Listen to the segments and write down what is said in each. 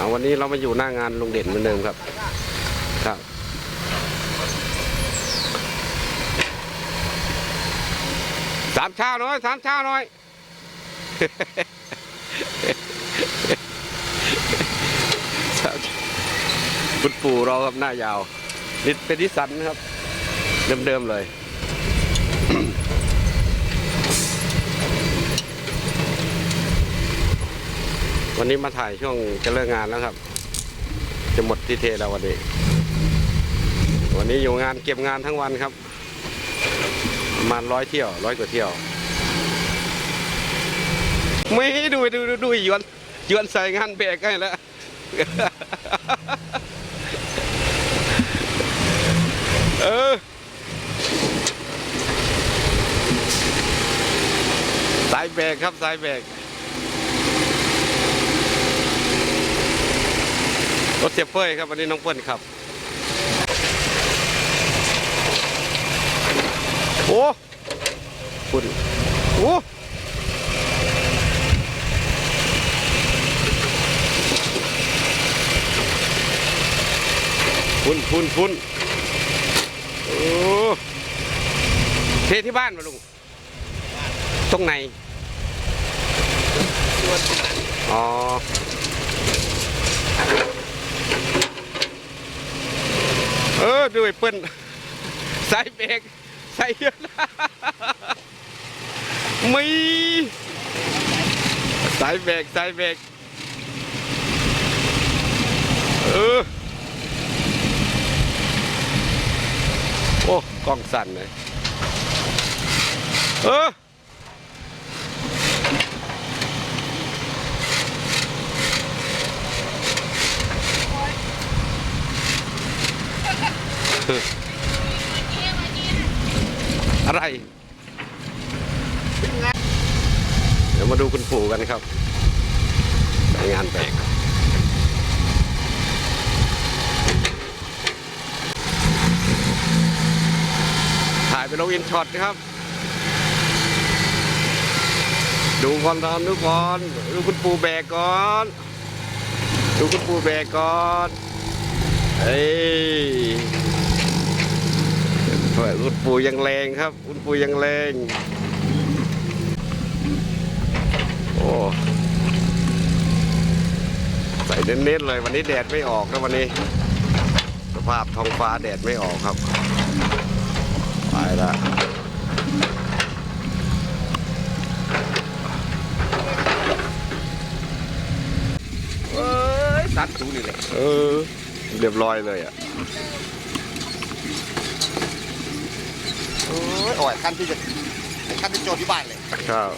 าวันนี้เรามาอยู่หน้างานลุงเด่นเหมือนเดิมครับ ครับ สามชาหน่อย สามชาหน่อยสามชาคุณปู่เราครับหน้ายาวนิดเป็นนิสันนะครับ เดิมๆเลย วันนี้มาถ่ายช่วงจะเลิกงานแล้วครับ จะหมดที่เทแล้ววันนี้ วันนี้อยู่งานเก็บงานทั้งวันครับประมาณร้อยเที่ยวร้อยกว่าเที่ยว ไม่ดูดูดูดูหยวนหยวนใส่งานเบกให้แล้วเออสายเบกครับสายเบก รถเสียเฟ้ยครับวันนี้น้องเปิ้ลครับ โอ้คุณโอ้คุณคุณคุณโอ้เทที่บ้านมาลุงตรงไหนอ๋อ เออดูไอ้เปิ้ลใส่เบรกใส่เยอะนะมีสายเบรกสายเบรกเออโอ้กล้องสั่นเลยเออ อะไร เดี๋ยวมาดูคุณปู่กันครับงานแบกถ่ายไปลงอินช็อตนะครับ ดูก่อนตอนดูก่อน ดูคุณปู่แบกก่อน ดูคุณปู่แบกก่อนเฮ้ ยคุณปู่ยังแรงครับคุณปู่ยังแรง โอ้ ใส่เน้นๆเลยวันนี้แดดไม่ออกนะวันนี้ สภาพท้องฟ้าแดดไม่ออกครับ ไปละเอ้ยสัตว์ดูนี่เลยเออ เรียบร้อยเลยอะ อ้ยโอ้ยขั้นที่จะขั้นที่โจทย์ที่บ้านเลยครับ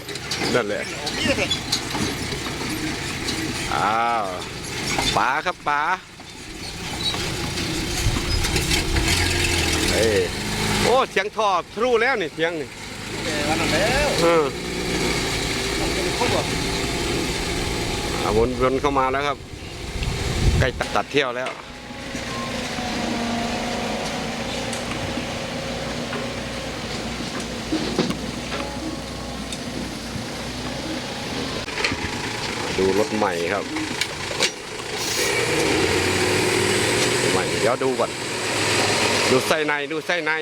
นั่นแหละโอ้นี่เลยอ้าวป๋าครับป๋าเอ้ยโอ้เสียงท่อทะลุแล้วนี่เสียงนี่วันนั้นแล้วเออต้องเป็นคนบอกอะวนวนเข้ามาแล้วครับใกล้ตัดตัดเที่ยวแล้ว ดูรถใหม่ครับใหม่เดี๋ยวดูก่อน ดูไส้ในดูไส้ใน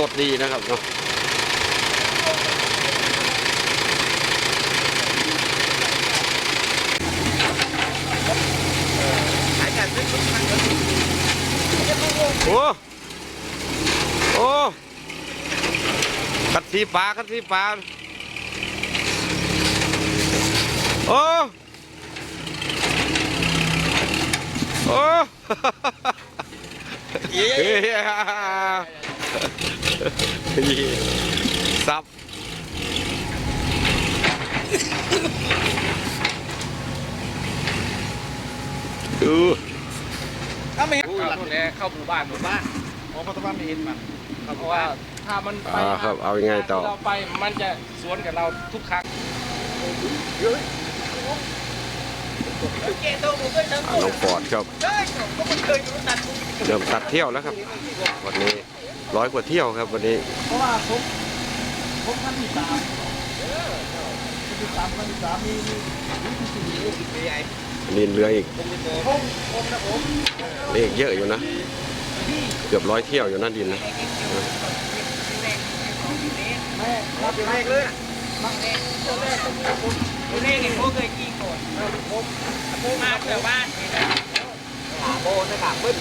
ส ดีนะครับเนาะโอ้ โอ้คัดสีปลาคัดสีปลาโอ้ โอ้เย้ ซับดูถ้าไม่เห็นเข้าแหละเข้าหมู่บ้านหมู่บ้านอ๋อปัตตานีไม่เห็นมันเพราะว่าถ้ามันไปอ่าครับเอายังไงต่อที่เราไปมันจะสวนกับเราทุกครั้งอ่าน้องฟอร์ดครับเริ่มตัดเที่ยวแล้วครับ วันนี้ ร้อยกว่าเที่ยวครับวันนี้ เพราะว่าผมผมคันที่สามที่สามคันที่สามมีมีมีที่สี่มีไอ้นี่เหลืออีกผมผมนะผมเหลืออีกเยอะอยู่นะ เกือบร้อยเที่ยวอยู่นะดินนะแม่รับแรกเลยมาแรกตัวแรกต้องมีผมตัวเลขเนี่ยพวกเคยกินก่อนผมผมมาแถวบ้านนี่นะหาโบนะกากบึ้น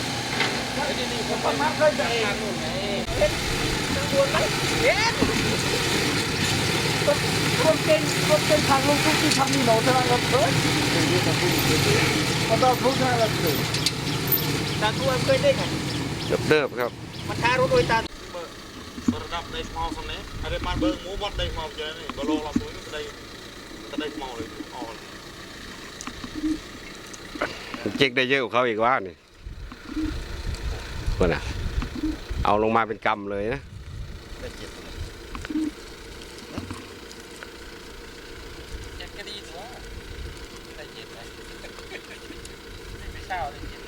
แล้วทีนี้ผมก็มาเคยจะเอง ทางนู้นไงตัวนไหมเห็นคนเป็นคนเป็นทางลงทุกที่ทำนี่หนูจะรับเฮ้ยมันต้องพูดอะไรกันตาตัวเคยได้ไงเดิบเดิบครับ มันทารถโดยตาสระดับได้สมอลสำเนี้อะไรมาเบิ้งมูบดได้สมอลเจอนี่บอลเราสวยก็ได้ก็ได้สมอลเลยอ๋อเจ๊กได้เยอะกว่าเขาอีกว่านี่คนน่ะ เอาลงมาเป็นกำเลยนะได้เจ็ดเจ็ดก็ดีตัวได้เจ็ดไปไม่เช่าเลยเจ็ด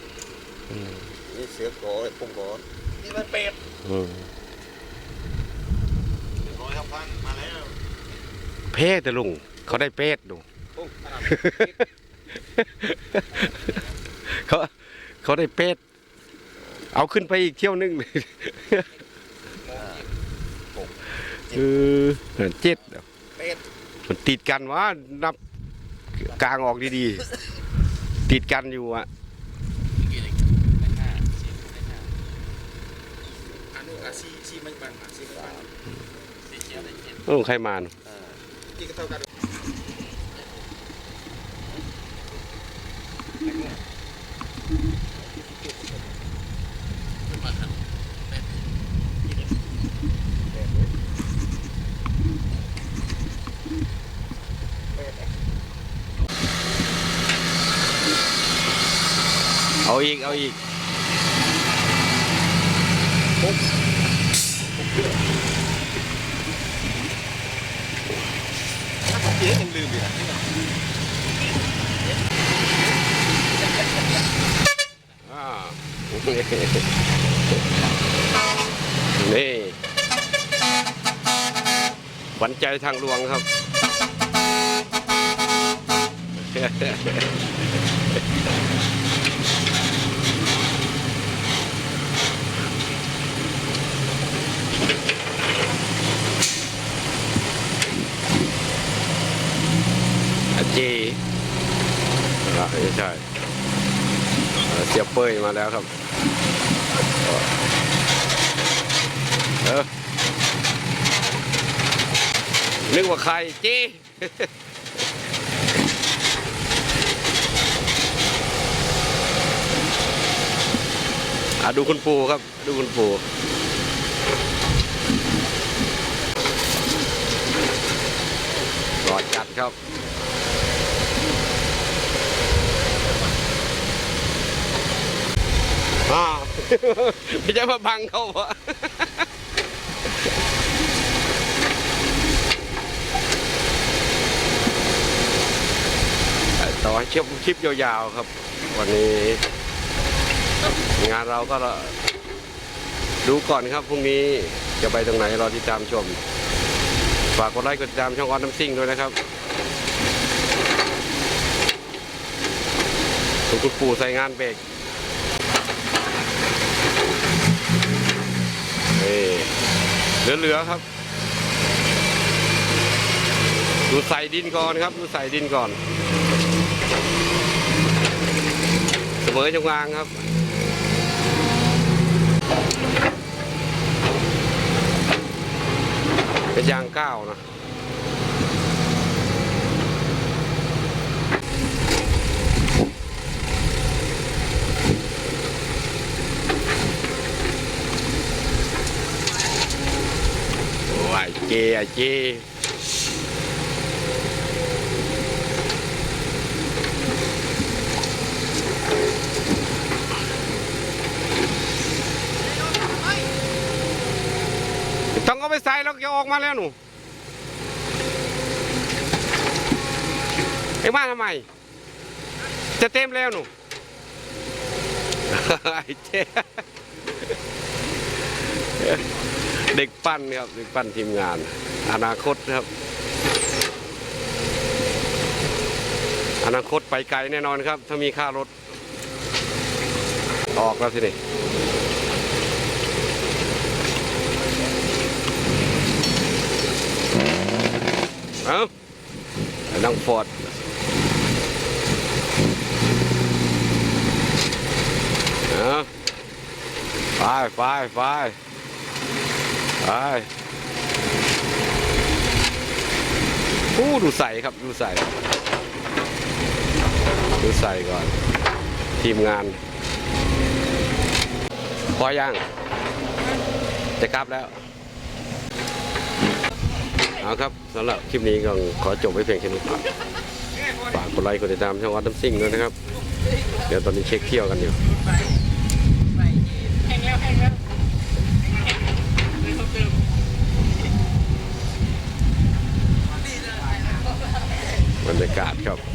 นี่เสือโกยปุ่งโกยนี่มันเป็ดอืมร้อยครับพันมาแล้ว เพศแต่ลุง เขาได้เพศดูปุ่งขนาดเขาเขาได้เป็ด เอาขึ้นไปอีกเที่ยวนึงเลยเออเจ็ดเป็ดมันติดกันวะนับกลางออกดีๆ ติดกันอยู่อะได้ห้าสิบได้ห้าอันนู้นอาซีซีไม่บังมาซีบังสี่เจ็ดได้เจ็ดเออใครมาเนอะ กี่ก็เท่ากันเอาอีกเอา เจ๊ยังลืมอยู่นะอ่านี่หวันใจทางหลวงครับอาจีอะไม่ใช่เอ่อเสียเป้ยมาแล้วครับ เออ นึกว่าใครจีอะดูคุณปู่ครับ ดูคุณปู่รอจัดครับ อ้าไม่ใช่มาบังเขาวะต่อให้คลิปคลิปยาวๆครับ วันนี้ งานเราก็ดูก่อนครับพรุ่งนี้จะไปตรงไหนรอติดตามชม ฝากกดไลค์กดติดตามช่องออนน้ำซิ่งด้วยนะครับคุณคุณปู่ใส่งานเบรก เหลือๆครับ ดูใส่ดินก่อนครับ ดูใส่ดินก่อน เสมอจงวางครับเป็นยางก้าวนะ เจไอเจต้องเอาไปใส่แล้วจะออกมาแล้วหนูไอ้มาทำไม จะเต็มแล้วหนูไอ้เจ๊ เด็กปั้นครับเด็กปั้นทีมงาน อนาคตนะครับ อนาคตไปไกลแน่นอนครับ ถ้ามีค่ารถ ออกแล้วสินี่เอ้าน้องฟอร์ดเอาไปไปไป ไปอู้ดูใส่ครับดูใส่ดูใส่ก่อน ทีมงาน พอยังจะกลับแล้ว เอาครับสำหรับคลิปนี้ก็ขอจบไว้เพียงแค่นี้ฝากกดไลค์กดติดตามช่องวัดน้ำซิ่งด้วยนะครับ เดี๋ยวตอนนี้เช็คเที่ยวกันอยู่ บรรยากาศครับ